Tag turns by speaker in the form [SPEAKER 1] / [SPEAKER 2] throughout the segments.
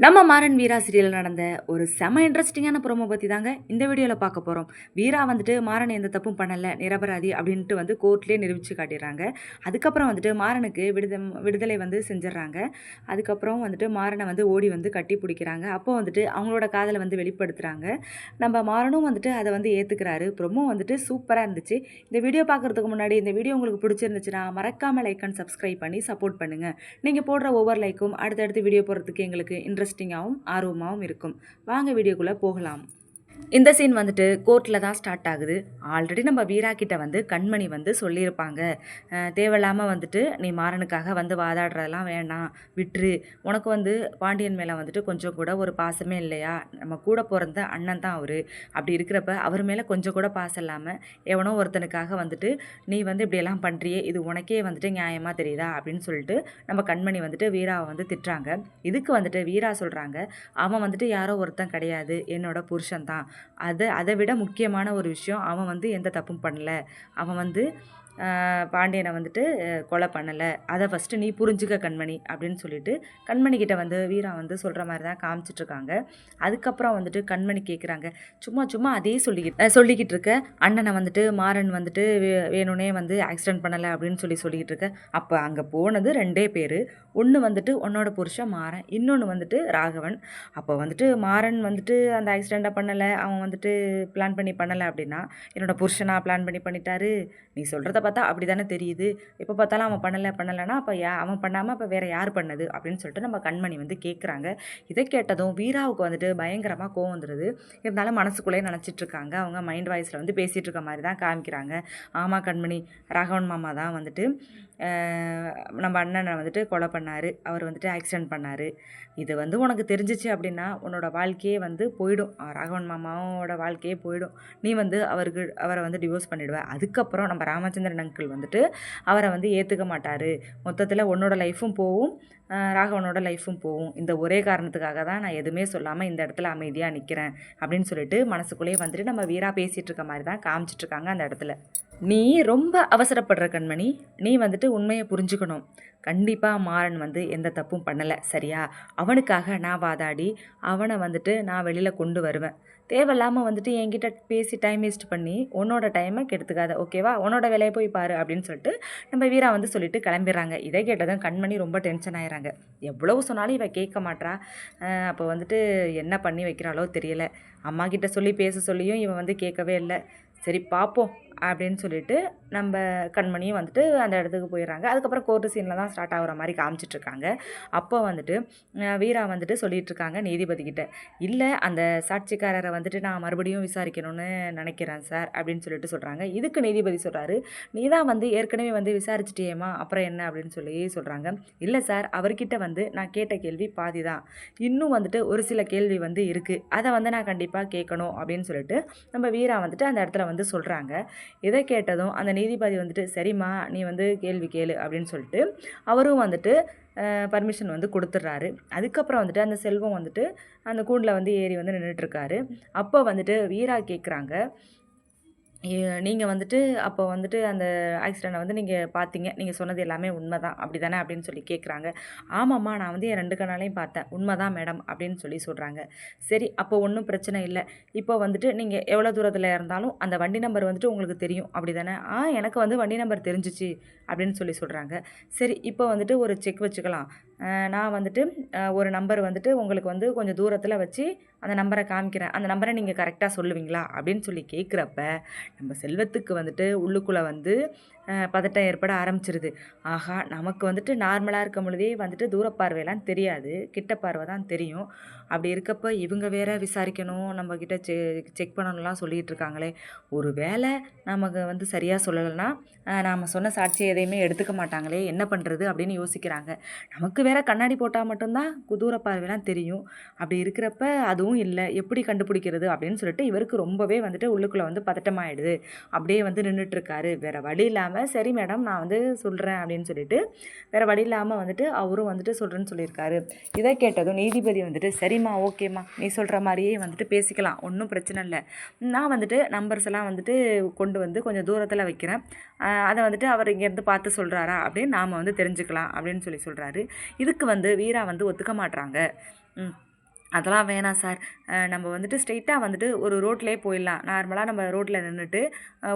[SPEAKER 1] நம்ம மாறன் வீரா சீரியலில் நடந்த ஒரு செம இன்ட்ரெஸ்டிங்கான ப்ரோமோ பற்றி தாங்க இந்த வீடியோவில் பார்க்க போகிறோம் வீரா வந்துட்டு மாறன் எந்த தப்பும் பண்ணலை நிரபராதி அப்படின்ட்டு வந்து கோர்ட்லேயே நிரூபித்து காட்டிடுறாங்க. அதுக்கப்புறம் வந்துட்டு மாறனுக்கு விடுத விடுதலை வந்து செஞ்சிடறாங்க. அதுக்கப்புறம் வந்துட்டு மாறனை வந்து ஓடி வந்து கட்டி பிடிக்கிறாங்க. அப்போ வந்துட்டு அவங்களோட காதலை வந்து வெளிப்படுத்துகிறாங்க நம்ம மாறனும் வந்துட்டு அதை வந்து ஏற்றுக்கிறாரு ப்ரோமோ வந்துட்டு சூப்பராக இருந்துச்சு. இந்த வீடியோ பார்க்குறதுக்கு முன்னாடி இந்த வீடியோ உங்களுக்கு பிடிச்சிருந்துச்சுன்னா மறக்காமல் லைக் அண்ட் சப்ஸ்கிரைப் பண்ணி சப்போர்ட் பண்ணுங்கள் நீங்கள் போடுற ஒவ்வொரு லைக்கும் அடுத்தடுத்து வீடியோ போடுறதுக்கு எங்களுக்கு இன்ட்ரெஸ்டிங்காகவும் ஆர்வமாகவும் இருக்கும். வாங்க வீடியோக்குள்ளே போகலாம். இந்த சீன் வந்துட்டு கோர்ட்டில் தான் ஸ்டார்ட் ஆகுது. ஆல்ரெடி நம்ம வீரா கிட்ட வந்து கண்மணி வந்து சொல்லியிருப்பாங்க. தேவையில்லாமல் வந்துட்டு நீ மாறனுக்காக வந்து வாதாடுறதெல்லாம் வேணாம். விட்டுரு உனக்கு வந்து பாண்டியன் மேலே வந்துட்டு கொஞ்சம் கூட ஒரு பாசமே இல்லையா? நம்ம கூட பிறந்த அண்ணன் தான் அவர். அப்படி இருக்கிறப்ப அவர் மேலே கொஞ்சம் கூட பாசம் இல்லாமல் எவனோ ஒருத்தனுக்காக வந்துட்டு நீ வந்து இப்படியெல்லாம் பண்ணுறியே இது உனக்கே வந்துட்டு நியாயமாக தெரியுதா? அப்படின்னு சொல்லிட்டு நம்ம கண்மணி வந்துட்டு வீராவை வந்து திட்டுறாங்க. இதுக்கு வந்துட்டு வீரா சொல்கிறாங்க அவன் வந்துட்டு யாரோ ஒருத்தன் கிடையாது. என்னோட புருஷன் தான். அதை அதை விட முக்கியமான ஒரு விஷயம் அவன் வந்து எந்த தப்பும் பண்ணல. அவன் வந்து பாண்டியனை வந்துட்டு கொலை பண்ணலை. அதை ஃபஸ்ட்டு நீ புரிஞ்சுக்க கண்மணி அப்படின்னு சொல்லிட்டு கண்மணி கிட்ட வந்து வீரா வந்து சொல்கிற மாதிரி தான் காமிச்சிட்ருக்காங்க அதுக்கப்புறம் வந்துட்டு கண்மணி கேட்குறாங்க சும்மா சும்மா அதே சொல்லிக்கிட்டு சொல்லிக்கிட்டு இருக்க. அண்ணனை வந்துட்டு மாறன் வந்துட்டு வே- வேணும்னே வந்து ஆக்சிடென்ட் பண்ணலை அப்படின்னு சொல்லி சொல்லிக்கிட்டு இருக்க. அப்போ அங்கே போனது ரெண்டே பேர். ஒன்று வந்துட்டு உன்னோட புருஷன் மாறன் இன்னொன்று வந்துட்டு ராகவன். அப்போ வந்துட்டு மாறன் வந்துட்டு அந்த ஆக்சிடெண்ட்டை பண்ணலை. அவன் வந்துட்டு பிளான் பண்ணி பண்ணலை அப்படின்னா என்னோட புருஷனாக பிளான் பண்ணி பண்ணிட்டாரு. நீ சொல்கிறத பார்த்தா அப்படி தானே தெரியுது. எப்போ பார்த்தாலும் அவன் பண்ணலை பண்ணலைன்னா அப்போ யா அவன் பண்ணாமல் அப்போ வேறு யார் பண்ணது? அப்படின்னு சொல்லிட்டு நம்ம கண்மணி வந்து கேட்குறாங்க இதை கேட்டதும் வீராவுக்கு வந்துட்டு பயங்கரமாக கோவம் வந்துடுது இருந்தாலும் மனசுக்குள்ளேயே நினச்சிட்டு இருக்காங்க. அவங்க மைண்ட் வாய்ஸில் வந்து பேசிகிட்டு இருக்க மாதிரி தான் காமிக்கிறாங்க. ஆமாம் கண்மணி ராகவன் மாமா தான் வந்துட்டு நம்ம அண்ணனை வந்துட்டு கொலை பண்ணார். அவர் வந்துட்டு ஆக்சிடென்ட் பண்ணார். இது வந்து உனக்கு தெரிஞ்சிச்சு அப்படின்னா உன்னோட வாழ்க்கையே வந்து போயிடும். ராகவன் மாமாவோட வாழ்க்கையே போயிடும். நீ வந்து அவருக்கு அவரை வந்து டிவோர்ஸ் பண்ணிவிடுவ அதுக்கப்புறம் நம்ம ராமச்சந்திரன் அங்கிள் வந்துட்டு அவரை வந்து ஏற்றுக்க மாட்டார். மொத்தத்தில் உன்னோட லைஃப்பும் போகும் ராகவனோட லைஃப்பும் போகும் இந்த ஒரே காரணத்துக்காக தான் நான் எதுவுமே சொல்லாமல் இந்த இடத்துல அமைதியாக நிற்கிறேன் அப்படின்னு சொல்லிட்டு மனசுக்குள்ளேயே வந்துட்டு நம்ம வீரா பேசிகிட்டு இருக்க மாதிரி தான் காமிச்சிட்ருக்காங்க அந்த இடத்துல. நீ ரொம்ப அவசரப்படுற கண்மணி. நீ வந்துட்டு உண்மையை புரிஞ்சுக்கணும். கண்டிப்பாக மாறன் வந்து எந்த தப்பும் பண்ணலை சரியா? அவனுக்காக நான் வாதாடி அவனை வந்துட்டு நான் வெளியில் கொண்டு வருவேன். தேவையில்லாமல் வந்துட்டு என்கிட்ட பேசி டைம் வேஸ்ட் பண்ணி உன்னோட டைமை கெடுத்துக்காத ஓகேவா உன்னோட வேலையை போய் பாரு அப்படின்னு சொல்லிட்டு நம்ம வீரா வந்து சொல்லிட்டு கிளம்பிடுறாங்க. இதை கேட்டதும் கண்மணி ரொம்ப டென்ஷன் ஆயிடுறாங்க எவ்வளவு சொன்னாலும் இவ கேட்க மாட்றா. அப்போ வந்துட்டு என்ன பண்ணி வைக்கிறாளோ தெரியல. அம்மா கிட்ட சொல்லி பேச சொல்லியும் இவன் வந்து கேட்கவே இல்லை. சரி பார்ப்போம் அப்படின்னு சொல்லிட்டு நம்ம கண்மணியும் வந்துட்டு அந்த இடத்துக்கு போயிடுறாங்க. அதுக்கப்புறம் கோர்ட்டு சீனில் தான் ஸ்டார்ட் ஆகிற மாதிரி காமிச்சிட்ருக்காங்க. அப்போ வந்துட்டு வீரா வந்துட்டு சொல்லிகிட்ருக்காங்க நீதிபதிக்கிட்ட இல்லை அந்த சாட்சிக்காரரை வந்துட்டு நான் மறுபடியும் விசாரிக்கணும்னு நினைக்கிறேன் சார் அப்படின்னு சொல்லிட்டு சொல்கிறாங்க இதுக்கு நீதிபதி சொல்கிறாரு நீ தான் வந்து ஏற்கனவே வந்து விசாரிச்சிட்டியேம்மா அப்புறம் என்ன? அப்படின்னு சொல்லி சொல்கிறாங்க இல்லை சார் அவர்கிட்ட வந்து நான் கேட்ட கேள்வி பாதி தான். இன்னும் வந்துட்டு ஒரு சில கேள்வி வந்து இருக்குது அதை வந்து நான் கண்டிப்பாக கேட்கணும் அப்படின்னு சொல்லிட்டு நம்ம வீரா வந்துட்டு அந்த இடத்துல வந்து சொல்கிறாங்க இதை கேட்டதும் அந்த நீதிபதி வந்துட்டு சரிம்மா நீ வந்து கேள்வி கேளு அப்படின்னு சொல்லிட்டு அவரும் வந்துட்டு பர்மிஷன் வந்து கொடுத்துட்றாரு. அதுக்கப்புறம் வந்துட்டு அந்த செல்வம் வந்துட்டு அந்த கூண்டில் வந்து ஏறி வந்து நின்றுட்டுருக்காரு அப்போ வந்துட்டு வீரா கேட்குறாங்க நீங்கள் வந்துட்டு அப்போ வந்துட்டு அந்த ஆக்சிடெண்ட்டை வந்து நீங்கள் பார்த்தீங்க நீங்கள் சொன்னது எல்லாமே உண்மை தான் அப்படி தானே அப்படின்னு சொல்லி கேட்குறாங்க ஆமாம்மா நான் வந்து என் ரெண்டு கண்ணாலையும் பார்த்தேன். உண்மை தான் மேடம் அப்படின்னு சொல்லி சொல்கிறாங்க சரி அப்போ ஒன்றும் பிரச்சனை இல்லை. இப்போ வந்துட்டு நீங்கள் எவ்வளோ தூரத்தில் இருந்தாலும் அந்த வண்டி நம்பர் வந்துட்டு உங்களுக்கு தெரியும். அப்படி தானே ஆ எனக்கு வந்து வண்டி நம்பர் தெரிஞ்சிச்சு அப்படின்னு சொல்லி சொல்கிறாங்க சரி இப்போ வந்துட்டு ஒரு செக் வச்சுக்கலாம். நான் வந்துட்டு ஒரு நம்பர் வந்துட்டு உங்களுக்கு வந்து கொஞ்சம் தூரத்தில் வச்சு அந்த நம்பரை காமிக்கிறேன். அந்த நம்பரை நீங்கள் கரெக்டாக சொல்லுவீங்களா? அப்படின்னு சொல்லி கேட்குறப்ப நம்ம செல்வத்துக்கு வந்துட்டு உள்ளுக்குள்ளே வந்து பதட்டம் ஏற்பட ஆரம்பிச்சிருது. ஆகா நமக்கு வந்துட்டு நார்மலாக இருக்கும் பொழுதே வந்துட்டு தூரப்பார்வையெல்லாம் தெரியாது. கிட்ட பார்வை தான் தெரியும். அப்படி இருக்கப்ப இவங்க வேற விசாரிக்கணும் நம்மக்கிட்ட செ செக் பண்ணணும்லாம் சொல்லிகிட்டு இருக்காங்களே. ஒரு வேளை நமக்கு வந்து சரியாக சொல்லலைன்னா நாம் சொன்ன சாட்சி எதையுமே எடுத்துக்க மாட்டாங்களே. என்ன பண்ணுறது அப்படின்னு யோசிக்கிறாங்க. நமக்கு வேற கண்ணாடி போட்டால் மட்டும்தான் தூர பார்வையெல்லாம் தெரியும். அப்படி இருக்கிறப்ப அதுவும் இல்லை. எப்படி கண்டுபிடிக்கிறது அப்படின்னு சொல்லிட்டு இவருக்கு ரொம்பவே வந்துட்டு உள்ளுக்குள்ளே வந்து பதட்டமாகிடுது ஆகிடுது அப்படியே வந்து நின்றுட்டுருக்காரு வேறு வழி இல்லாமல் சரி மேடம் நான் வந்து சொல்கிறேன் அப்படின்னு சொல்லிட்டு வேறு வழி இல்லாமல் வந்துட்டு அவரும் வந்துட்டு சொல்கிறேன்னு சொல்லியிருக்காரு. இதை கேட்டதும் நீதிபதி வந்துட்டு சரிம்மா ஓகேம்மா. நீ சொல்கிற மாதிரியே வந்துட்டு பேசிக்கலாம். ஒன்றும் பிரச்சனை இல்லை. நான் வந்துட்டு நம்பர்ஸ் எல்லாம் வந்துட்டு கொண்டு வந்து கொஞ்சம் தூரத்தில் வைக்கிறேன். அதை வந்துட்டு அவர் இங்கேருந்து பார்த்து சொல்கிறாரா அப்படின்னு நாம் வந்து தெரிஞ்சுக்கலாம் அப்படின்னு சொல்லி சொல்கிறாரு இதுக்கு வந்து வீரா வந்து ஒத்துக்க மாட்றாங்க. ம். அதெல்லாம் வேணாம் சார். நம்ம வந்துட்டு ஸ்ட்ரெயிட்டாக வந்துட்டு ஒரு ரோட்லேயே போயிடலாம். நார்மலாக நம்ம ரோட்டில் நின்றுட்டு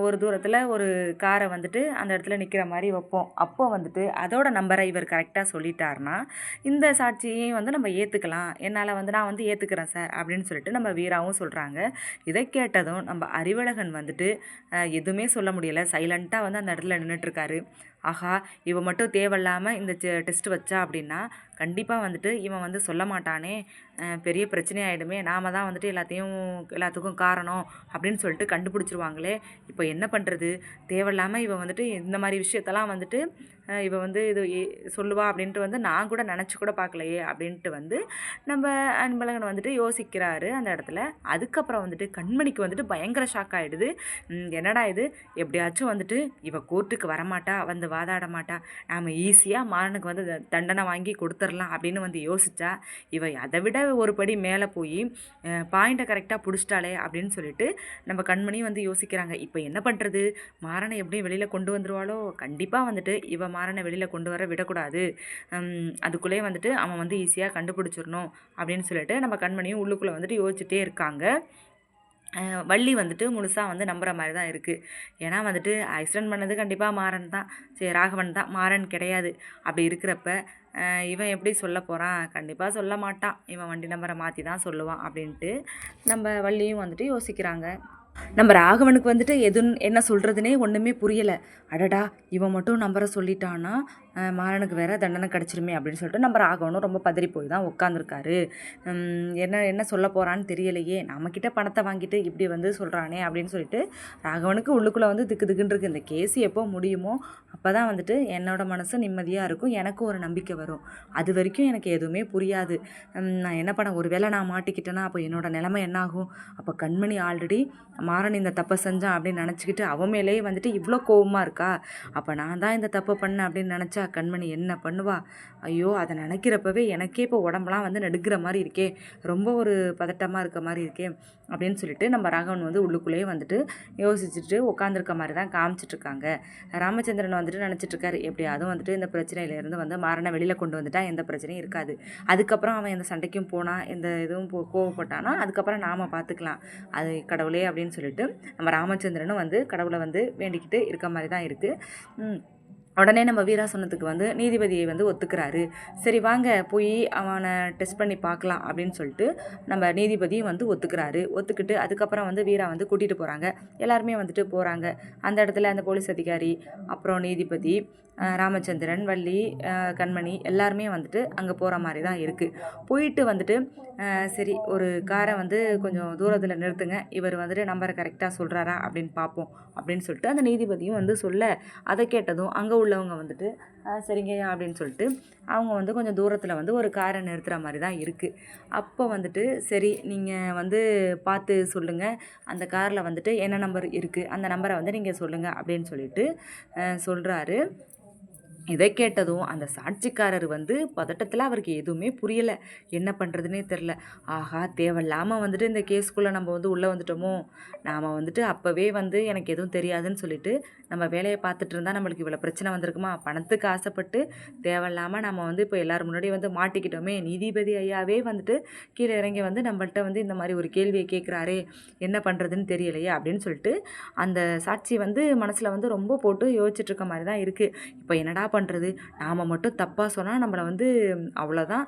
[SPEAKER 1] ஒரு தூரத்தில் ஒரு காரை வந்துட்டு அந்த இடத்துல நிற்கிற மாதிரி வைப்போம். அப்போ வந்துட்டு அதோட நம்பரை இவர் கரெக்டாக சொல்லிட்டாருன்னா இந்த சாட்சியையும் வந்து நம்ம ஏற்றுக்கலாம் என்னால் வந்து நான் வந்து ஏற்றுக்கிறேன் சார் அப்படின்னு சொல்லிட்டு நம்ம வீராவும் சொல்கிறாங்க இதை கேட்டதும் நம்ம அறிவழகன் வந்துட்டு எதுவுமே சொல்ல முடியல. சைலண்ட்டாக வந்து அந்த இடத்துல நின்றுட்டுருக்காரு ஆஹா இவன் மட்டும் தேவையில்லாமல் இந்த டெஸ்ட் வச்சா அப்படின்னா கண்டிப்பாக வந்துட்டு இவன் வந்து சொல்ல மாட்டானே. பெரிய பிரச்சனையாயிடுமே. ஆகிடுமே தான் வந்துட்டு எல்லாத்தையும் எல்லாத்துக்கும் காரணம் அப்படின்னு சொல்லிட்டு கண்டுபிடிச்சிருவாங்களே. இப்போ என்ன பண்ணுறது தேவையில்லாமல் இவன் வந்துட்டு இந்த மாதிரி விஷயத்தெல்லாம் வந்துட்டு அஹ் இவ வந்து இது சொல்லுவா அப்படின்ட்டு வந்து நான் கூட நினச்சி கூட பார்க்கலையே அப்படின்ட்டு வந்து நம்ம அன்பழகன் வந்துட்டு யோசிக்கிறாரு அந்த இடத்துல. அதுக்கப்புறம் வந்துட்டு கண்மணிக்கு வந்துட்டு பயங்கர ஷாக் ஆகிடுது என்னடா இது? எப்படியாச்சும் வந்துட்டு இவ கோர்ட்டுக்கு வரமாட்டா வந்து வாதாட மாட்டா. நாம் ஈஸியாக மாறனுக்கு வந்து த- தண்டனை வாங்கி கொடுத்துடலாம் அப்படின்னு வந்து யோசித்தா இவ அதை விட ஒரு படி மேலே போய் பாயிண்ட்டை கரெக்டாக பிடிச்சிட்டாளே அப்படின்னு சொல்லிட்டு நம்ம கண்மணி வந்து யோசிக்கிறாங்க. இப்போ என்ன பண்ணுறது மாறனை எப்படியும் வெளியில் கொண்டு வந்துருவாளோ? கண்டிப்பாக வந்துட்டு இவன் மாறனை வெளியில் கொண்டு வர விடக்கூடாது. அதுக்குள்ளேயே வந்துட்டு அவன் வந்து ஈஸியாக கண்டுபிடிச்சிடணும் அப்படின்னு சொல்லிட்டு நம்ம கண்மணியும் உள்ளுக்குள்ளே வந்துட்டு யோசிச்சுட்டே இருக்காங்க. வள்ளி வந்துட்டு முழுசாக வந்து நம்புகிற மாதிரி தான் இருக்குது ஏன்னா வந்துட்டு ஆக்சிடென்ட் பண்ணது கண்டிப்பாக மாறன் தான். சரி ராகவன் தான். மாறன் கிடையாது. அப்படி இருக்கிறப்ப இவன் எப்படி சொல்ல போகிறான் கண்டிப்பாக சொல்ல மாட்டான். இவன் வண்டி நம்பரை மாற்றி தான் சொல்லுவான் அப்படின்ட்டு நம்ம வள்ளியும் வந்துட்டு யோசிக்கிறாங்க. நம்ம ராகவனுக்கு வந்துட்டு எது என்ன சொல்கிறதுனே ஒன்றுமே புரியலை. அடடா இவன் மட்டும் நம்பரை சொல்லிட்டான்னா மாறனுக்கு வேறு தண்டனை கிடச்சிருமே அப்படின்னு சொல்லிட்டு நம்ம ராகவனும் ரொம்ப பதறி போய் தான் உட்காந்துருக்காரு என்ன என்ன சொல்ல போகிறான்னு தெரியலையே. நம்மக்கிட்ட பணத்தை வாங்கிட்டு இப்படி வந்து சொல்கிறானே அப்படின்னு சொல்லிட்டு ராகவனுக்கு உள்ளுக்குள்ளே வந்து திக்கு திக்குன்னு இருக்கு. இந்த கேஸ் எப்போ முடியுமோ அப்போ தான் வந்துட்டு என்னோடய மனசு நிம்மதியாக இருக்கும். எனக்கும் ஒரு நம்பிக்கை வரும். அது வரைக்கும் எனக்கு எதுவுமே புரியாது. நான் என்ன பண்ண ஒருவேளை நான் மாட்டிக்கிட்டேன்னா அப்போ என்னோடய நிலைமை என்ன ஆகும் அப்போ கண்மணி ஆல்ரெடி மாறன் இந்த தப்பை செஞ்சான் அப்படின்னு நினச்சிக்கிட்டு அவன் மேலேயே வந்துட்டு இவ்வளோ கோவமாக இருக்கா? அப்போ நான் தான் இந்த தப்பை பண்ணேன் அப்படின்னு நினச்சா கண்மணி என்ன பண்ணுவா? ஐயோ அதை நினைக்கிறப்பவே எனக்கே இப்போ உடம்பெலாம் வந்து நடுக்கிற மாதிரி இருக்கே. ரொம்ப ஒரு பதட்டமாக இருக்க மாதிரி இருக்கே அப்படின்னு சொல்லிட்டு நம்ம ராகவன் வந்து உள்ளுக்குள்ளேயே வந்துட்டு யோசிச்சுட்டு உட்காந்துருக்க மாதிரி தான் காமிச்சிட்ருக்காங்க. ராமச்சந்திரன் வந்துட்டு நினச்சிட்ருக்காரு எப்படியாவது வந்துட்டு இந்த பிரச்சனையிலேருந்து வந்து மாறனை வெளியில் கொண்டு வந்துட்டா எந்த பிரச்சனையும் இருக்காது. அதுக்கப்புறம் அவன் எந்த சண்டைக்கும் போனால் எந்த இதுவும் போ கோவப்பட்டானா அதுக்கப்புறம் நாம் பார்த்துக்கலாம் அது கடவுளே அப்படின்னு சொல்லிட்டு நம்ம ராமச்சந்திரனும் வந்து கடவுளை வந்து வேண்டிக்கிட்டு இருக்க மாதிரி தான் இருக்குது உடனே நம்ம வீராசனத்துக்கு வந்து நீதிபதியை வந்து ஒத்துக்கிறாரு. சரி வாங்க போய் அவனை டெஸ்ட் பண்ணி பார்க்கலாம் அப்படின்னு சொல்லிட்டு நம்ம நீதிபதியும் வந்து ஒத்துக்கிறாரு. ஒத்துக்கிட்டு அதுக்கப்புறம் வந்து வீரா வந்து கூட்டிகிட்டு போகிறாங்க எல்லாருமே வந்துட்டு போகிறாங்க அந்த இடத்துல அந்த போலீஸ் அதிகாரி அப்புறம் நீதிபதி ராமச்சந்திரன் வள்ளி கண்மணி எல்லாருமே வந்துட்டு அங்கே போகிற மாதிரி தான் இருக்குது போயிட்டு வந்துட்டு சரி ஒரு காரை வந்து கொஞ்சம் தூரத்தில் நிறுத்துங்க. இவர் வந்துட்டு நம்பரை கரெக்டாக சொல்கிறாரா அப்படின்னு பார்ப்போம் அப்படின்னு சொல்லிட்டு அந்த நீதிபதியும் வந்து சொல்ல அதை கேட்டதும் அங்கே உள்ளவங்க வந்துட்டு சரிங்கய்யா அப்படின்னு சொல்லிட்டு அவங்க வந்து கொஞ்சம் தூரத்தில் வந்து ஒரு காரை நிறுத்துகிற மாதிரி தான் இருக்குது அப்போ வந்துட்டு சரி நீங்கள் வந்து பார்த்து சொல்லுங்கள் அந்த காரில் வந்துட்டு என்ன நம்பர் இருக்குது அந்த நம்பரை வந்து நீங்கள் சொல்லுங்கள் அப்படின்னு சொல்லிட்டு சொல்கிறாரு இதை கேட்டதும் அந்த சாட்சிக்காரர் வந்து பதட்டத்தில் அவருக்கு எதுவுமே புரியலை. என்ன பண்ணுறதுனே தெரில. ஆஹா தேவையில்லாமல் வந்துட்டு இந்த கேஸ்க்குள்ளே நம்ம வந்து உள்ளே வந்துட்டோமோ? நாம் வந்துட்டு அப்போவே வந்து எனக்கு எதுவும் தெரியாதுன்னு சொல்லிட்டு நம்ம வேலையை பார்த்துட்டு இருந்தால் நம்மளுக்கு இவ்வளோ பிரச்சனை வந்திருக்குமா? பணத்துக்கு ஆசைப்பட்டு தேவையில்லாமல் நம்ம வந்து இப்போ எல்லாரும் முன்னாடி வந்து மாட்டிக்கிட்டோமே? நீதிபதி ஐயாவே வந்துட்டு கீழே இறங்கி வந்து நம்மள்கிட்ட வந்து இந்த மாதிரி ஒரு கேள்வியை கேட்குறாரே என்ன பண்ணுறதுன்னு தெரியலையே அப்படின்னு சொல்லிட்டு அந்த சாட்சி வந்து மனசில் வந்து ரொம்ப போட்டு யோசிச்சுட்டு இருக்க மாதிரி தான் இருக்குது இப்போ என்னடா பண்ணுறது நாம் மட்டும் தப்பாக சொன்னால் நம்மளை வந்து அவ்வளோதான்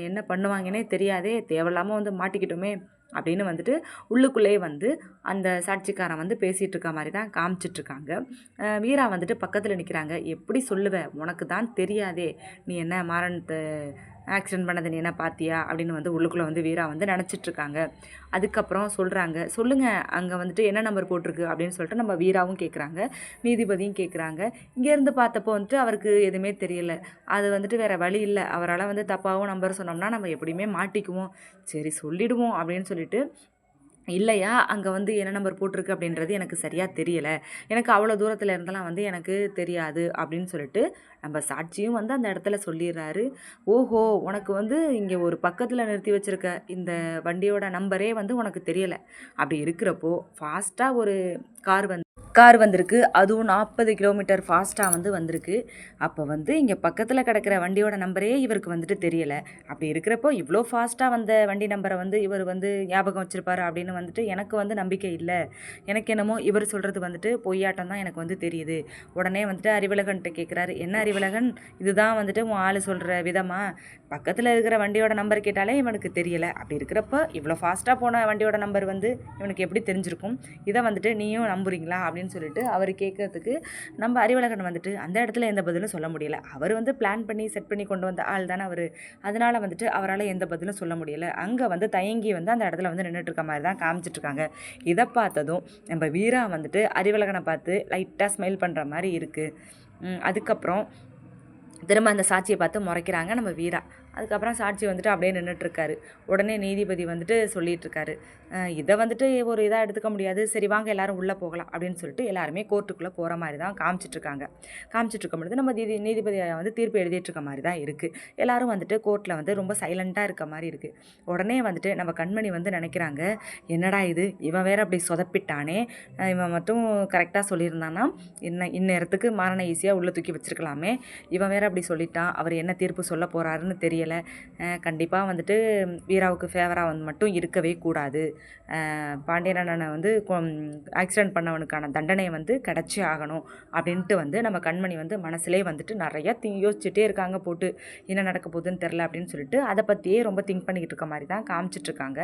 [SPEAKER 1] என்ன பண்ணுவாங்கன்னே தெரியாதே தேவையில்லாமல் வந்து மாட்டிக்கிட்டோமே அப்படின்னு வந்துட்டு உள்ளுக்குள்ளேயே வந்து அந்த சாட்சிக்காரன் வந்து பேசிகிட்டு இருக்க மாதிரி தான் காமிச்சிட்ருக்காங்க வீரா வந்துட்டு பக்கத்தில் நிற்கிறாங்க எப்படி சொல்லுவ? உனக்கு தான் தெரியாதே. நீ என்ன மாரணத்தை ஆக்சிடென்ட் பண்ணது நீ என்ன பார்த்தியா அப்படின்னு வந்து உள்ளுக்குள்ளே வந்து வீரா வந்து நினச்சிட்ருக்காங்க. அதுக்கப்புறம் சொல்கிறாங்க சொல்லுங்கள் அங்கே வந்துட்டு என்ன நம்பர் போட்டிருக்கு? அப்படின்னு சொல்லிட்டு நம்ம வீராவும் கேட்குறாங்க நீதிபதியும் கேட்குறாங்க இங்கேருந்து பார்த்தப்போ வந்துட்டு அவருக்கு எதுவுமே தெரியல. அது வந்துட்டு வேறு வழி இல்லை. அவரால் வந்து தப்பாகவும் நம்பர் சொன்னோம்னா நம்ம எப்படியுமே மாட்டிக்குவோம். சரி சொல்லிடுவோம் அப்படின்னு சொல்லிட்டு இல்லையா? அங்கே வந்து என்ன நம்பர் போட்டிருக்கு அப்படின்றது எனக்கு சரியாக தெரியலை. எனக்கு அவ்வளோ தூரத்தில் இருந்தெல்லாம் வந்து எனக்கு தெரியாது அப்படின்னு சொல்லிட்டு நம்ம சாட்சியும் வந்து அந்த இடத்துல சொல்லிடுறாரு. ஓஹோ உனக்கு வந்து இங்கே ஒரு பக்கத்தில் நிறுத்தி வச்சுருக்க இந்த வண்டியோட நம்பரே வந்து உனக்கு தெரியலை. அப்படி இருக்கிறப்போ ஃபாஸ்ட்டாக ஒரு கார் வந்து கார் வந்திருக்கு. அதுவும் நாற்பது கிலோமீட்டர் ஃபாஸ்ட்டாக வந்து வந்திருக்கு. அப்போ வந்து இங்கே பக்கத்தில் கிடக்கிற வண்டியோட நம்பரே இவருக்கு வந்துட்டு தெரியலை. அப்படி இருக்கிறப்போ இவ்வளோ ஃபாஸ்ட்டாக வந்த வண்டி நம்பரை வந்து இவர் வந்து ஞாபகம் வச்சுருப்பாரு அப்படின்னு வந்துட்டு எனக்கு வந்து நம்பிக்கை இல்லை. எனக்கு என்னமோ இவர் சொல்கிறது வந்துட்டு பொய்யாட்டம் தான் எனக்கு வந்து தெரியுது. உடனே வந்துட்டு அறிவழகன்ட்ட கேட்குறாரு என்ன அறிவழகன்? இதுதான் வந்துட்டு உன் ஆள் சொல்கிற விதமாக பக்கத்தில் இருக்கிற வண்டியோட நம்பர் கேட்டாலே இவனுக்கு தெரியலை. அப்படி இருக்கிறப்போ இவ்வளோ ஃபாஸ்ட்டாக போன வண்டியோட நம்பர் வந்து இவனுக்கு எப்படி தெரிஞ்சிருக்கும்? இதை வந்துட்டு நீயும் நம்புறீங்களா? அப்படின்னு அப்படின்னு சொல்லிட்டு அவர் கேட்கறதுக்கு நம்ம அறிவழகன் வந்துட்டு அந்த இடத்துல எந்த பதிலும் சொல்ல முடியல. அவர் வந்து பிளான் பண்ணி செட் பண்ணி கொண்டு வந்த ஆள் தானே அவர். அதனால் வந்துட்டு அவரால் எந்த பதிலும் சொல்ல முடியல. அங்கே வந்து தயங்கி வந்து அந்த இடத்துல வந்து நின்றுட்டு இருக்க மாதிரி தான் காமிச்சிட்ருக்காங்க இதை பார்த்ததும் நம்ம வீரா வந்துட்டு அறிவழகனை பார்த்து லைட்டாக ஸ்மைல் பண்ணுற மாதிரி இருக்குது அதுக்கப்புறம் திரும்ப அந்த சாட்சியை பார்த்து முறைக்கிறாங்க நம்ம வீரா. அதுக்கப்புறம் சாட்சி வந்துட்டு அப்படியே நின்றுட்டுருக்காரு உடனே நீதிபதி வந்துட்டு சொல்லிகிட்ருக்காரு இதை வந்துட்டு ஒரு இதாக எடுத்துக்க முடியாது. சரி வாங்க எல்லாரும் உள்ளே போகலாம். அப்படின்னு சொல்லிட்டு எல்லாருமே கோர்ட்டுக்குள்ளே போகிற மாதிரி தான் காமிச்சிட்ருக்காங்க. காமிச்சிட்ருக்கும் பொழுது நம்ம நீதி நீதிபதி வந்து தீர்ப்பு எழுதிட்டுருக்க மாதிரி தான் இருக்குது எல்லோரும் வந்துட்டு கோர்ட்டில் வந்து ரொம்ப சைலண்ட்டாக இருக்க மாதிரி இருக்குது உடனே வந்துட்டு நம்ம கண்மணி வந்து நினைக்கிறாங்க என்னடா இது? இவன் வேற அப்படி சொதப்பிட்டானே. இவன் மட்டும் கரெக்டாக சொல்லியிருந்தான்னா இன்ன இந்நேரத்துக்கு மாறனை ஈஸியாக உள்ளே தூக்கி வச்சிருக்கலாமே. இவன் வேற அப்படி சொல்லிட்டான். அவர் என்ன தீர்ப்பு சொல்ல போகிறாருன்னு முடியலை கண்டிப்பாக வந்துட்டு வீராவுக்கு ஃபேவராக வந்து மட்டும் இருக்கவே கூடாது. அஹ் வந்து ஆக்சிடென்ட் பண்ணவனுக்கான தண்டனை வந்து கிடச்சி ஆகணும் அப்படின்ட்டு வந்து நம்ம கண்மணி வந்து மனசுலேயே வந்துட்டு நிறையா தி யோசிச்சுட்டே இருக்காங்க போட்டு. என்ன நடக்க போகுதுன்னு தெரில அப்படின்னு சொல்லிட்டு அதை பற்றியே ரொம்ப திங்க் பண்ணிக்கிட்டு இருக்க மாதிரி தான் காமிச்சிட்ருக்காங்க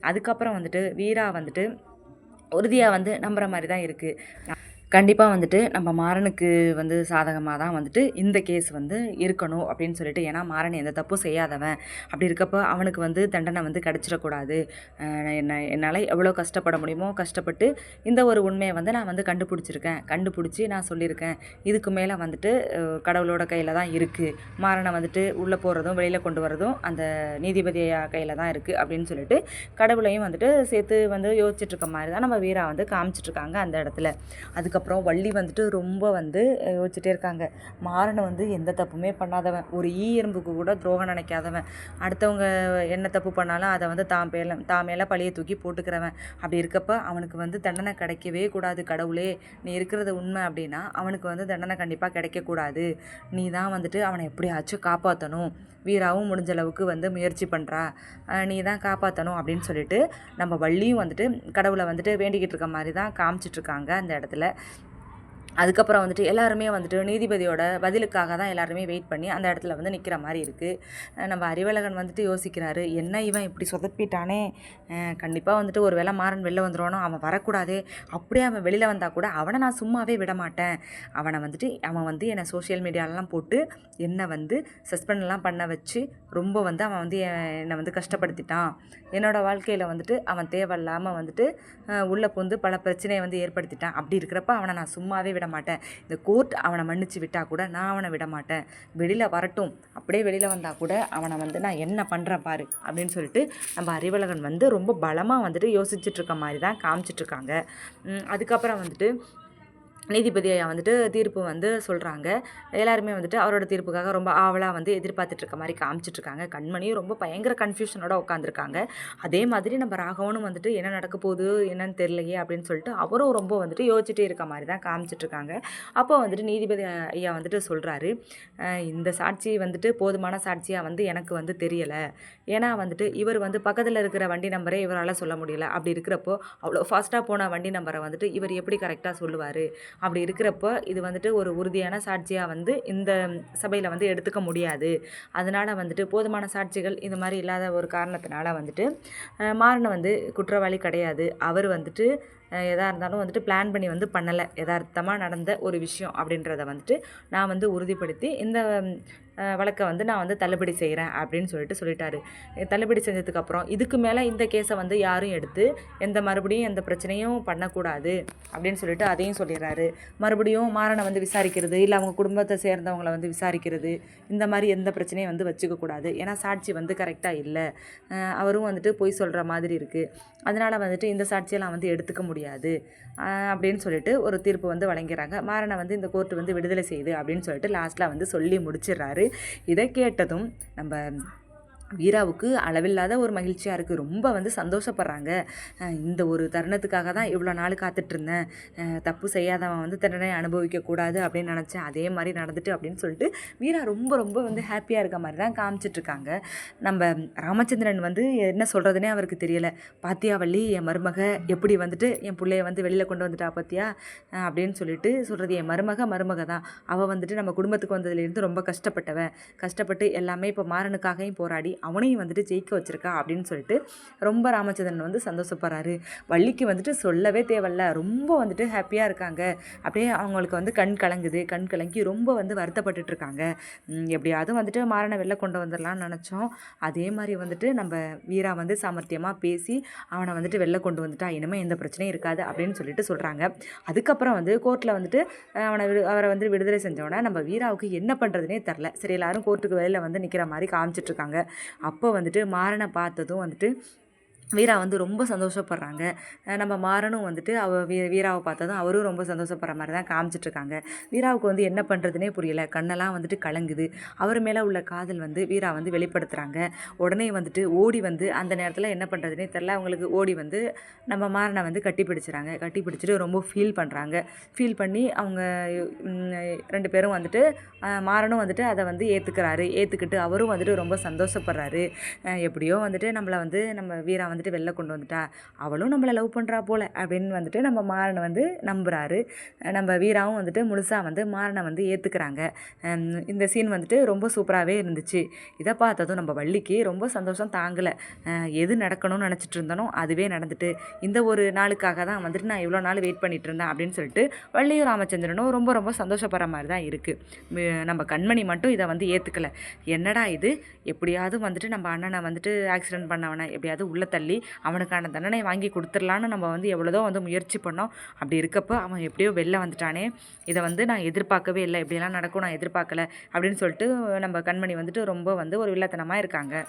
[SPEAKER 1] அதுக்கப்புறம் வந்துட்டு வீரா வந்துட்டு உறுதியாக வந்து நம்புகிற மாதிரி தான் இருக்குது கண்டிப்பாக வந்துட்டு நம்ம மாறனுக்கு வந்து சாதகமாக தான் வந்துட்டு இந்த கேஸ் வந்து இருக்கணும் அப்படின்னு சொல்லிட்டு. ஏன்னா மாறன் எந்த தப்பும் செய்யாதவன். அப்படி இருக்கப்போ அவனுக்கு வந்து தண்டனை வந்து கிடச்சிடக்கூடாது. என்ன என்னால் எவ்வளோ கஷ்டப்பட முடியுமோ கஷ்டப்பட்டு இந்த ஒரு உண்மையை வந்து நான் வந்து கண்டுபிடிச்சிருக்கேன். கண்டுபிடிச்சி நான் சொல்லியிருக்கேன். இதுக்கு மேலே வந்துட்டு கடவுளோட கையில் தான் இருக்குது மாறனை வந்துட்டு உள்ளே போகிறதும் வெளியில் கொண்டு வரதும் அந்த நீதிபதி கையில் தான் இருக்குது அப்படின்னு சொல்லிட்டு கடவுளையும் வந்துட்டு சேர்த்து வந்து யோசிச்சுட்ருக்க மாதிரி தான் நம்ம வீரா வந்து காமிச்சிட்ருக்காங்க அந்த இடத்துல. அதுக்கு அதுக்கப்புறம் வள்ளி வந்துட்டு ரொம்ப வந்து யோசிச்சுட்டே இருக்காங்க. மாறனை வந்து எந்த தப்புமே பண்ணாதவன். ஒரு ஈ எறும்புக்கு கூட துரோகம் நினைக்காதவன். அடுத்தவங்க என்ன தப்பு பண்ணாலும் அதை வந்து தான் மேலே தான் மேலே பழைய தூக்கி போட்டுக்கிறவன். அப்படி இருக்கப்ப அவனுக்கு வந்து தண்டனை கிடைக்கவே கூடாது கடவுளே. நீ இருக்கிறது உண்மை அப்படின்னா அவனுக்கு வந்து தண்டனை கண்டிப்பாக கிடைக்கக்கூடாது. நீ தான் வந்துட்டு அவனை எப்படியாச்சும் காப்பாற்றணும் வீராவும் முடிஞ்ச அளவுக்கு வந்து முயற்சி பண்ணுறா நீ தான் காப்பாற்றணும் அப்படின்னு சொல்லிட்டு நம்ம வள்ளியும் வந்துட்டு கடவுளை வந்துட்டு வேண்டிக்கிட்டு இருக்க மாதிரி தான் காமிச்சிட்ருக்காங்க அந்த இடத்துல. அதுக்கப்புறம் வந்துட்டு எல்லாருமே வந்துட்டு நீதிபதியோட பதிலுக்காக தான் எல்லாருமே வெயிட் பண்ணி அந்த இடத்துல வந்து நிற்கிற மாதிரி இருக்குது நம்ம அறிவழகன் வந்துட்டு யோசிக்கிறாரு என்ன இவன் இப்படி சொதப்பிட்டானே? கண்டிப்பாக வந்துட்டு ஒரு வேளை மாறன் வெளில வந்துடுவானோ அவன் வரக்கூடாது. அப்படியே அவன் வெளியில் வந்தால் கூட அவனை நான் சும்மாவே விட மாட்டேன். அவனை வந்துட்டு அவன் வந்து என்னை சோஷியல் மீடியாலலாம் போட்டு என்னை வந்து சஸ்பெண்ட்லாம் பண்ண வச்சு ரொம்ப வந்து அவன் வந்து என்னை வந்து கஷ்டப்படுத்திட்டான். என்னோடய வாழ்க்கையில் வந்துட்டு அவன் தேவையில்லாமல் வந்துட்டு உள்ளே பூந்து பல பிரச்சனையை வந்து ஏற்படுத்திட்டான். அப்படி இருக்கிறப்ப அவனை நான் சும்மாவே விட மாட்டேன் இந்த கோர்ட் அவனை மன்னிச்சு விட்டால் கூட நான் அவனை விட மாட்டேன் வெளியில் வரட்டும். அப்படியே வெளியில் வந்தால் கூட அவனை வந்து நான் என்ன பண்ணுறேன் பாரு அப்படின்னு சொல்லிட்டு நம்ம அறிவழகன் வந்து ரொம்ப பலமாக வந்துட்டு யோசிச்சுட்டு இருக்க மாதிரி தான் காமிச்சிட்ருக்காங்க அதுக்கப்புறம் வந்துட்டு நீதிபதி ஐயா வந்துட்டு தீர்ப்பு வந்து சொல்கிறாங்க எல்லாருமே வந்துட்டு அவரோட தீர்ப்புக்காக ரொம்ப ஆவலாக வந்து எதிர்பார்த்துட்ருக்க மாதிரி காமிச்சிட்ருக்காங்க கண்மணியும் ரொம்ப பயங்கர கன்ஃபியூஷனோட உட்காந்துருக்காங்க அதே மாதிரி நம்ம ராகவனும் வந்துட்டு என்ன நடக்க போகுது என்னன்னு தெரியலையே அப்படின்னு சொல்லிட்டு அவரும் ரொம்ப வந்துட்டு யோசிச்சுட்டே இருக்க மாதிரி தான் காமிச்சிட்ருக்காங்க அப்போ வந்துட்டு நீதிபதி ஐயா வந்துட்டு சொல்கிறாரு இந்த சாட்சி வந்துட்டு போதுமான சாட்சியாக வந்து எனக்கு வந்து தெரியலை. ஏன்னா வந்துட்டு இவர் வந்து பக்கத்தில் இருக்கிற வண்டி நம்பரே இவரால் சொல்ல முடியல. அப்படி இருக்கிறப்போ அவ்வளோ ஃபாஸ்ட்டாக போன வண்டி நம்பரை வந்துட்டு இவர் எப்படி கரெக்டாக சொல்லுவார்? அப்படி இருக்கிறப்போ இது வந்துட்டு ஒரு உறுதியான சாட்சியாக வந்து இந்த சபையில் வந்து எடுத்துக்க முடியாது. அதனால் வந்துட்டு போதுமான சாட்சிகள் இது மாதிரி இல்லாத ஒரு காரணத்தினால வந்துட்டு அஹ், மாறன் வந்து குற்றவாளி கிடையாது. அவர் வந்துட்டு எதாக இருந்தாலும் வந்துட்டு பிளான் பண்ணி வந்து பண்ணலை. யதார்த்தமாக நடந்த ஒரு விஷயம் அப்படின்றத வந்துட்டு நான் வந்து உறுதிப்படுத்தி இந்த வழக்கை வந்து நான் வந்து தள்ளுபடி செய்கிறேன் அப்படின்னு சொல்லிட்டு சொல்லிட்டாரு. தள்ளுபடி செஞ்சதுக்கப்புறம் இதுக்கு மேலே இந்த கேஸை வந்து யாரும் எடுத்து எந்த மறுபடியும் எந்த பிரச்சனையும் பண்ணக்கூடாது அப்படின்னு சொல்லிட்டு அதையும் சொல்லிடுறாரு. மறுபடியும் மாறனை வந்து விசாரிக்கிறது இல்லை அவங்க குடும்பத்தை சேர்ந்தவங்களை வந்து விசாரிக்கிறது இந்த மாதிரி எந்த பிரச்சனையும் வந்து வச்சுக்கக்கூடாது ஏன்னா சாட்சி வந்து கரெக்டாக இல்லை. அவரும் வந்துட்டு பொய் சொல்கிற மாதிரி இருக்குது அதனால் வந்துட்டு இந்த சாட்சியெல்லாம் வந்து எடுத்துக்க முடியாது அப்படின்னு சொல்லிட்டு ஒரு தீர்ப்பு வந்து வழங்கிறாங்க. மாறனை வந்து இந்த கோர்ட்டு வந்து விடுதலை செய்யுது அப்படின்னு சொல்லிட்டு லாஸ்ட்டில் வந்து சொல்லி முடிச்சிடுறாரு. இதை கேட்டதும் நம்ம வீராவுக்கு அளவில்லாத ஒரு மகிழ்ச்சியாக இருக்குது ரொம்ப வந்து சந்தோஷப்படுறாங்க. இந்த ஒரு தருணத்துக்காக தான் இவ்வளோ நாள் காத்துட்ருந்தேன் தப்பு செய்யாதவன் வந்து தண்டனை அனுபவிக்கக்கூடாது அப்படின்னு நினச்சேன். அதே மாதிரி நடந்துட்டு அப்படின்னு சொல்லிட்டு வீரா ரொம்ப ரொம்ப வந்து ஹாப்பியாக இருக்க மாதிரி தான் காமிச்சிட்ருக்காங்க நம்ம ராமச்சந்திரன் வந்து என்ன சொல்கிறதுனே அவருக்கு தெரியலை. பாத்தியா வள்ளி என் மருமக எப்படி வந்துட்டு என் பிள்ளைய வந்து வெளியில் கொண்டு வந்துட்டா பாத்தியா? அப்படின்னு சொல்லிட்டு சொல்கிறது என் மருமக மருமக தான். அவள் வந்துட்டு நம்ம குடும்பத்துக்கு வந்ததுலேருந்து ரொம்ப கஷ்டப்பட்டவன் கஷ்டப்பட்டு எல்லாமே இப்போ மாறனுக்காகவும் போராடி அவனையும் வந்துட்டு ஜெயிக்க வச்சிருக்கா அப்படின்னு சொல்லிட்டு ரொம்ப ராமச்சந்திரன் வந்து சந்தோஷப்படுறாரு. வள்ளிக்கு வந்துட்டு சொல்லவே தேவையில்ல. ரொம்ப வந்துட்டு ஹாப்பியாக இருக்காங்க. அப்படியே அவங்களுக்கு வந்து கண் கலங்குது. கண் கலங்கி ரொம்ப வந்து வருத்தப்பட்டுட்டு இருக்காங்க. எப்படியாவது வந்துட்டு மாறனை வெளில கொண்டு வந்துடலாம்னு நினச்சோம். அதே மாதிரி வந்துட்டு நம்ம வீரா வந்து சாமர்த்தியமாக பேசி அவனை வந்துட்டு வெளில கொண்டு வந்துட்டா. இனிமேல் எந்த பிரச்சனையும் இருக்காது அப்படின்னு சொல்லிட்டு சொல்கிறாங்க அதுக்கப்புறம் வந்து கோர்ட்டில் வந்துட்டு அவனை விடு அவரை வந்து விடுதலை செஞ்சோடனே நம்ம வீராவுக்கு என்ன பண்ணுறதுனே தெரில சரி எல்லாரும் கோர்ட்டுக்கு வெளியில் வந்து நிற்கிற மாதிரி காமிச்சிட்ருக்காங்க அப்போ வந்துட்டு மாறனை பார்த்ததும் வந்துட்டு வீரா வந்து ரொம்ப சந்தோஷப்படுறாங்க. நம்ம மாறனும் வந்துட்டு அவ வீ வீராவை பார்த்ததும் அவரும் ரொம்ப சந்தோஷப்படுற மாதிரி தான் காமிச்சிட்ருக்காங்க. வீராவுக்கு வந்து என்ன பண்ணுறதுனே புரியல. கண்ணெல்லாம் வந்துட்டு கலங்குது. அவர் மேலே உள்ள காதல் வந்து வீரா வந்து வெளிப்படுத்துகிறாங்க உடனே வந்துட்டு ஓடி வந்து அந்த நேரத்தில் என்ன பண்ணுறதுனே தெரில. அவங்களுக்கு ஓடி வந்து நம்ம மாறனை வந்து கட்டி பிடிச்சிறாங்க. கட்டி பிடிச்சிட்டு ரொம்ப ஃபீல் பண்ணுறாங்க ஃபீல் பண்ணி அவங்க ரெண்டு பேரும் வந்துட்டு மாறனும் வந்துட்டு அதை வந்து ஏற்றுக்கிறாரு ஏற்றுக்கிட்டு அவரும் வந்துட்டு ரொம்ப சந்தோஷப்படுறாரு. எப்படியோ வந்துட்டு நம்மளை வந்து நம்ம வீரா வந்துட்டு வெளில கொண்டு வந்துட்டா அவளும் நம்மளை லவ் பண்ணுறா போல அப்படின்னு வந்துட்டு நம்ம மாறனை வந்து நம்புகிறாரு நம்ம வீராவும் வந்துட்டு முழுசாக வந்து மாறனை வந்து ஏற்றுக்கிறாங்க இந்த சீன் வந்துட்டு ரொம்ப சூப்பராகவே இருந்துச்சு. இதை பார்த்ததும் நம்ம வள்ளிக்கு ரொம்ப சந்தோஷம் தாங்கலை. எது நடக்கணும்னு நினச்சிட்டு இருந்தனோ அதுவே நடந்துட்டு இந்த ஒரு நாளுக்காக தான் வந்துட்டு நான் இவ்வளோ நாள் வெயிட் பண்ணிகிட்டு இருந்தேன் அப்படின்னு சொல்லிட்டு வள்ளியும் ராமச்சந்திரனும் ரொம்ப ரொம்ப சந்தோஷப்படுற மாதிரி தான் இருக்குது நம்ம கண்மணி மட்டும் இதை வந்து ஏற்றுக்கல என்னடா இது? எப்படியாவது வந்துட்டு நம்ம அண்ணனை வந்துட்டு ஆக்சிடென்ட் பண்ணவனை எப்படியாவது உள்ள தள்ளி அவனுக்கான தண்டனை வாங்கி கொடுத்துடலான்னு நம்ம வந்து எவ்வளோதோ வந்து முயற்சி பண்ணோம். அப்படி இருக்கப்போ அவன் எப்படியோ வெளில வந்துட்டானே. இதை வந்து நான் எதிர்பார்க்கவே இல்லை. இப்படியெல்லாம் நடக்கும் நான் எதிர்பார்க்கல அப்படின்னு சொல்லிட்டு நம்ம கண்மணி வந்துட்டு ரொம்ப வந்து ஒரு வில்லத்தனமாக இருக்காங்க.